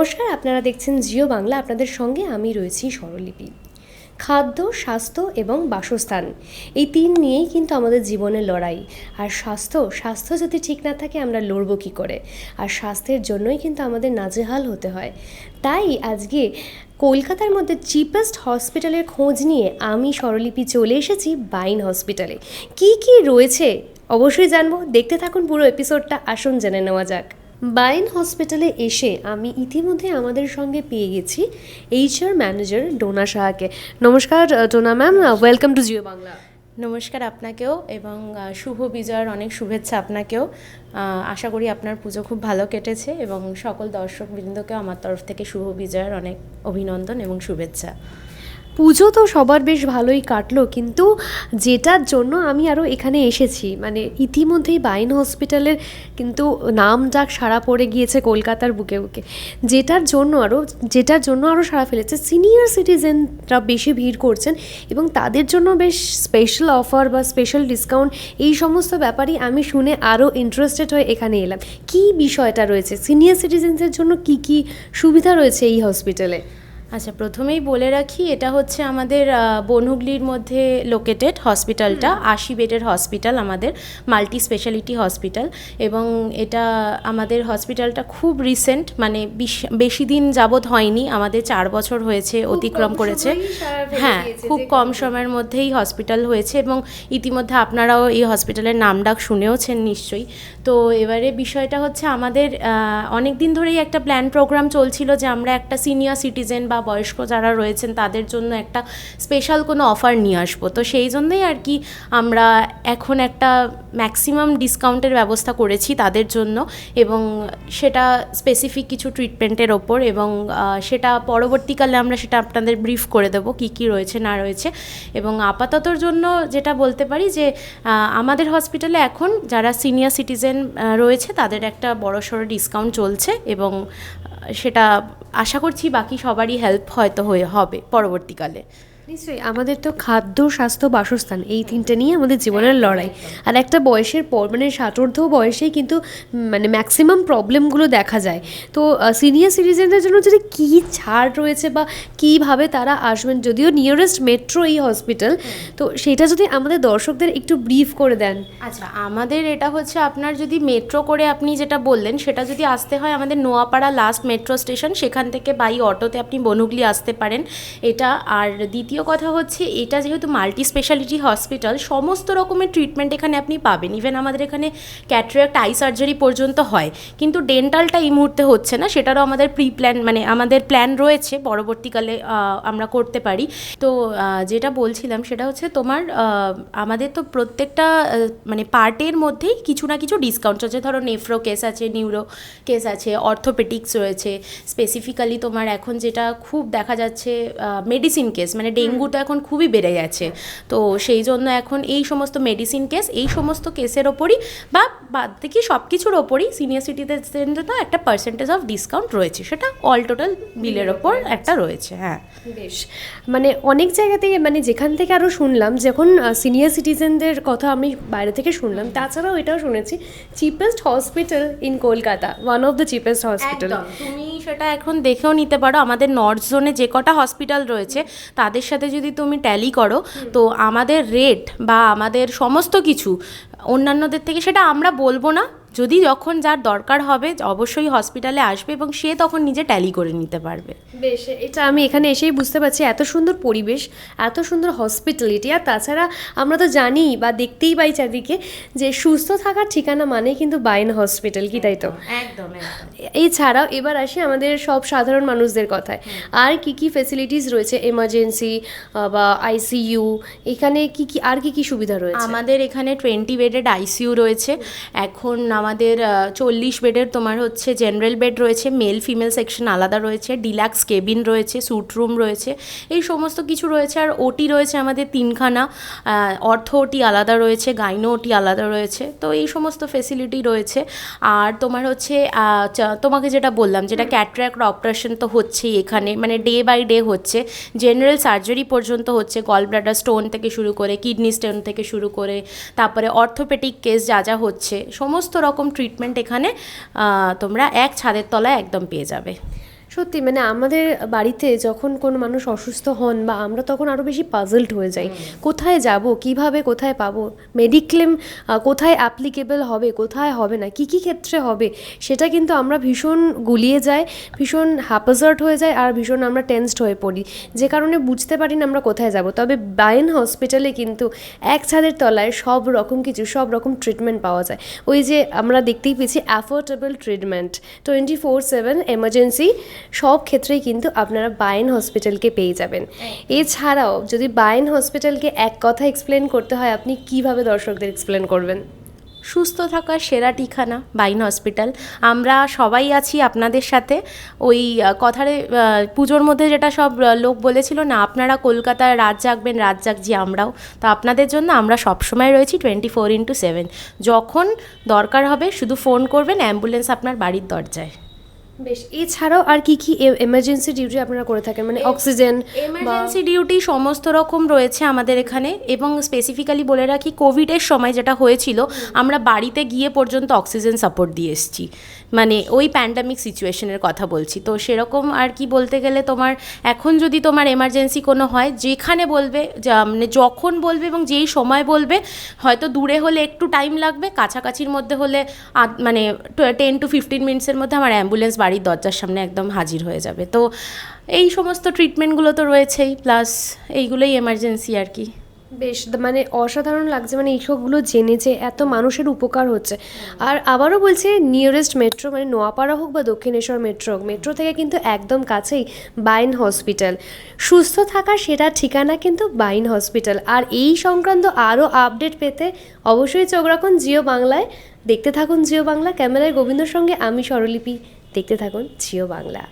নমস্কার, আপনারা দেখছেন জিও বাংলা। আপনাদের সঙ্গে আমি রয়েছি স্বরলিপি। খাদ্য, স্বাস্থ্য এবং বাসস্থান, এই তিন নিয়েই কিন্তু আমাদের জীবনের লড়াই। আর স্বাস্থ্য স্বাস্থ্য যদি ঠিক না থাকে আমরা লড়বো কী করে? আর স্বাস্থ্যের জন্যই কিন্তু আমাদের নাজেহাল হতে হয়। তাই আজকে কলকাতার মধ্যে চিপেস্ট হসপিটালের খোঁজ নিয়ে আমি স্বরলিপি চলে এসেছি বাইন হসপিটালে। কি কি রয়েছে? অবশ্যই জানব। দেখতে থাকুন পুরো এপিসোডটা। আসুন জেনে নেওয়া যাক। বাইন হসপিটালে এসে আমি ইতিমধ্যে আমাদের সঙ্গে পেয়ে গেছি এইচআর ম্যানেজার ডোনা সাহাকে নমস্কার Dona ma'am welcome to Jio Bangla নমস্কার আপনাকেও এবং শুভ বিজয়ের অনেক শুভেচ্ছা আপনাকেও। আশা করি আপনার পুজো খুব ভালো কেটেছে এবং সকল দর্শক বৃন্দকে আমার তরফ থেকে শুভ বিজয়ের অনেক অভিনন্দন এবং শুভেচ্ছা। পুজো তো সবার বেশ ভালোই কাটলো, কিন্তু যেটার জন্য আমি আরও এখানে এসেছি মানে ইতিমধ্যেই বাইন হসপিটালের কিন্তু নাম ডাক সারা পড়ে গিয়েছে কলকাতার বুকে বুকে। যেটার জন্য আরও যেটার জন্য আরও সারা ফেলেছে সিনিয়র সিটিজেনরা বেশি ভিড় করছেন এবং তাদের জন্য বেশ স্পেশাল অফার বা স্পেশাল ডিসকাউন্ট এই সমস্ত ব্যাপারই আমি শুনে আরও ইন্টারেস্টেড হয়ে এখানে এলাম। কী বিষয়টা রয়েছে? সিনিয়র সিটিজেনদের জন্য কি কি সুবিধা রয়েছে এই হসপিটালে আচ্ছা প্রথমেই বলে রাখি এটা হচ্ছে আমাদের বনহুগলির মধ্যে লোকেটেড হসপিটালটা আশি বেডের হসপিটাল আমাদের মাল্টি স্পেশালিটি হসপিটাল এবং এটা আমাদের হসপিটালটা খুব রিসেন্ট মানে বিশ- দিন যাবৎ হয়নি আমাদের চার বছর হয়েছে অতিক্রম করেছে। হ্যাঁ খুব কম সময়ের মধ্যেই হসপিটাল হয়েছে এবং ইতিমধ্যে আপনারাও এই হসপিটালের নাম ডাক শুনেওছেন নিশ্চয়ই। তো এবারে বিষয়টা হচ্ছে আমাদের অনেক দিন ধরেই একটা প্ল্যান প্রোগ্রাম চলছিল যে আমরা একটা সিনিয়র সিটিজেন বা বয়স্ক যারা রয়েছেন, তাদের জন্য একটা স্পেশাল কোনো অফার নিয়ে আসব। তো সেই জন্যই আর কি আমরা এখন একটা ম্যাক্সিমাম ডিসকাউন্টের ব্যবস্থা করেছি তাদের জন্য এবং সেটা স্পেসিফিক কিছু ট্রিটমেন্টের ওপর এবং সেটা পরবর্তীকালে আমরা সেটা আপনাদের ব্রিফ করে দেবো কী কী রয়েছে, না রয়েছে এবং আপাততর জন্য যেটা বলতে পারি যে আমাদের হসপিটালে এখন যারা সিনিয়র সিটিজেন রয়েছে তাদের একটা বড়সড় ডিসকাউন্ট চলছে এবং সেটা আশা করছি বাকি সবারই হেল্প হয়তো হয়ে হবে পরবর্তীকালে। নিশ্চয়ই, আমাদের তো খাদ্য, স্বাস্থ্য, বাসস্থান, এই তিনটে নিয়ে আমাদের জীবনের লড়াই। আর একটা বয়সের পর মানে ষাটোর্ধ বয়সেই কিন্তু মানে ম্যাক্সিমাম প্রবলেমগুলো দেখা যায়। তো সিনিয়র সিটিজেনদের জন্য যদি কী ছাড় রয়েছে বা কীভাবে তারা আসবেন, যদিও নিয়ারেস্ট মেট্রো এই হসপিটাল তো সেটা যদি আমাদের দর্শকদের একটু ব্রিফ করে দেন। আচ্ছা আমাদের এটা হচ্ছে আপনার যদি মেট্রো করে আপনি যেটা বললেন, সেটা যদি আসতে হয় আমাদের নোয়াপাড়া লাস্ট মেট্রো স্টেশন সেখান থেকে বাই অটোতে আপনি বনহুগলি আসতে পারেন। এটা আর দ্বিতীয় কথা হচ্ছে, এটা যেহেতু মাল্টি স্পেশালিটি হসপিটাল সমস্ত রকমের ট্রিটমেন্ট এখানে আপনি পাবেন। ইভেন আমাদের এখানে ক্যাটরাক্ট আই সার্জারি পর্যন্ত হয়। কিন্তু ডেন্টালটা এই মুহূর্তে হচ্ছে না, সেটারও আমাদের প্রি প্ল্যান মানে আমাদের প্ল্যান রয়েছে, পরবর্তীকালে আমরা করতে পারি। তো যেটা বলছিলাম সেটা হচ্ছে তোমার আমাদের তো প্রত্যেকটা মানে পার্টের মধ্যেই কিছু না কিছু ডিসকাউন্ট চলছে ধরো নেফ্রো কেস আছে নিউরো কেস আছে অর্থোপেটিক্স রয়েছে। স্পেসিফিক্যালি তোমার এখন যেটা খুব দেখা যাচ্ছে মেডিসিন কেস মানে ডেঙ্গুটা এখন খুবই বেড়ে গেছে। তো সেই জন্য এখন এই সমস্ত মেডিসিন কেস এই সমস্ত কেসের ওপরই বা বাদ থেকে সব কিছুর ওপরই সিনিয়র সিটিজেনদের জন্য একটা পার্সেন্টেজ অফ ডিসকাউন্ট রয়েছে। সেটা অল টোটাল বিলের ওপর একটা রয়েছে হ্যাঁ। বেশ। মানে অনেক জায়গাতেই মানে যেখান থেকে আরও শুনলাম যখন সিনিয়র সিটিজেনদের কথা আমি বাইরে থেকে শুনলাম তাছাড়াও এটাও শুনেছি cheapest hospital in Kolkata one of the cheapest hospital তুমি সেটা এখন দেখেও নিতে পারো। আমাদের নর্থ জোনে যে কটা হসপিটাল রয়েছে তাদের সাথে যদি তুমি ট্যালি করো, তো আমাদের রেট বা আমাদের সমস্ত কিছু অন্যান্যদের থেকে সেটা আমরা বলব না। যদি যখন যার দরকার হবে অবশ্যই হসপিটালে আসবে এবং সে তখন নিজে ট্যালি করে নিতে পারবে। বেশ এটা আমি এখানে এসেই বুঝতে পারছি এত সুন্দর পরিবেশ এত সুন্দর হসপিটালিটি আর তাছাড়া আমরা তো জানিই বা দেখতেই পাই চারদিকে যে সুস্থ থাকার ঠিকানা মানে কিন্তু বাইন হসপিটাল কি তাই তো? একদম একদম। এছাড়াও এবার আসি আমাদের সব সাধারণ মানুষদের কথায়। আর কি কি ফেসিলিটিস রয়েছে? এমার্জেন্সি বা আইসিইউ এখানে কি কি আর কি কি সুবিধা রয়েছে? আমাদের এখানে টোয়েন্টি বেডেড আইসিইউ রয়েছে। এখন আমাদের চল্লিশ বেডের তোমার হচ্ছে জেনারেল বেড রয়েছে মেল ফিমেল সেকশন আলাদা রয়েছে ডিলাক্স কেবিন রয়েছে স্যুট রুম রয়েছে এই সমস্ত কিছু রয়েছে। আর ওটি রয়েছে আমাদের তিনখানা অর্থ ওটি আলাদা রয়েছে গাইনো ওটি আলাদা রয়েছে তো এই সমস্ত ফেসিলিটি রয়েছে। আর তোমার হচ্ছে তোমাকে যেটা বললাম যেটা ক্যাটরাক্ট অপারেশন তো হচ্ছেই এখানে মানে ডে বাই ডে হচ্ছে। জেনারেল সার্জারি পর্যন্ত হচ্ছে গল ব্লাডার স্টোন থেকে শুরু করে কিডনি স্টোন থেকে শুরু করে তারপরে অর্থোপেটিক কেস যা যা হচ্ছে সমস্ত রকম ট্রিটমেন্ট এখানে তোমরা এক ছাদের তলায় একদম পেয়ে যাবে। সত্যি মানে আমাদের বাড়িতে যখন কোনো মানুষ অসুস্থ হন বা আমরা তখন আরও বেশি পাজলড হয়ে যাই। কোথায় যাব? কীভাবে কোথায় পাবো? মেডিক্লেম কোথায় অ্যাপ্লিকেবল হবে? কোথায় হবে না? কি কি ক্ষেত্রে হবে? সেটা কিন্তু আমরা ভীষণ গুলিয়ে যাই ভীষণ হ্যাপাজার্ট হয়ে যায় আর ভীষণ আমরা টেন্সড হয়ে পড়ি। যে কারণে বুঝতে পারি না আমরা কোথায় যাব। তবে বায়ন হসপিটালে কিন্তু এক ছাদের তলায় সব রকম কিছু সব রকম ট্রিটমেন্ট পাওয়া যায়। ওই যে আমরা দেখতেই পেয়েছি affordable treatment twenty four seven emergency সব ক্ষেত্রেই কিন্তু আপনারা বায়ন হসপিটালকে পেয়ে যাবেন। এছাড়াও যদি বায়ন হসপিটালকে এক কথা এক্সপ্লেন করতে হয়, আপনি কীভাবে দর্শকদের এক্সপ্লেন করবেন? সুস্থ থাকার সেরা ঠিকানা বাইন হসপিটাল। আমরা সবাই আছি আপনাদের সাথে। ওই কথারে পুজোর মধ্যে যেটা সব লোক বলেছিল না, আপনারা কলকাতায় রাত জাগবেন, রাত জাগছি আমরাও। তো আপনাদের জন্য আমরা সবসময় রয়েছি টোয়েন্টি ফোর ইন্টু সেভেন যখন দরকার হবে, শুধু ফোন করবেন অ্যাম্বুলেন্স আপনার বাড়ির দরজায়। বেশ এছাড়াও আর কি কি এমার্জেন্সি ডিউটি আপনারা করে থাকেন? মানে অক্সিজেন এমার্জেন্সি ডিউটি সমস্ত রকম রয়েছে আমাদের এখানে এবং স্পেসিফিক্যালি বলে রাখি কোভিডের সময় যেটা হয়েছিল আমরা বাড়িতে গিয়ে পর্যন্ত অক্সিজেন সাপোর্ট দিয়ে এসেছি। মানে ওই প্যান্ডামিক সিচুয়েশনের কথা বলছি। তো সেরকম আর কি বলতে গেলে তোমার এখন যদি তোমার এমার্জেন্সি কোনো হয় যেখানে বলবে যা- মানে যখন বলবে এবং যেই সময় বলবে হয়তো দূরে হলে একটু টাইম লাগবে কাছাকাছির মধ্যে হলে মানে টেন টু ফিফটিন মিনিটসের মধ্যে আমার অ্যাম্বুলেন্স বাড়ির দরজার সামনে একদম হাজির হয়ে যাবে। তো এই সমস্ত ট্রিটমেন্টগুলো তো রয়েছেই প্লাস এইগুলোই এমার্জেন্সি আর কি। বেশ মানে অসাধারণ লাগছে মানে এইসবগুলো জেনে যে এত মানুষের উপকার হচ্ছে। আর আবারও বলছে নিয়ারেস্ট মেট্রো মানে নোয়াপাড়া হোক বা দক্ষিণেশ্বর মেট্রো হোক মেট্রো থেকে কিন্তু একদম কাছেই বাইন হসপিটাল সুস্থ থাকার সেরা ঠিকানা কিন্তু বাইন হসপিটাল আর এই সংক্রান্ত আরও আপডেট পেতে অবশ্যই চোখ রাখুন জিও বাংলায়। দেখতে থাকুন জিও বাংলা, ক্যামেরায় গোবিন্দর সঙ্গে আমি স্বরলিপি। দেখতে থাকুন জিও বাংলা।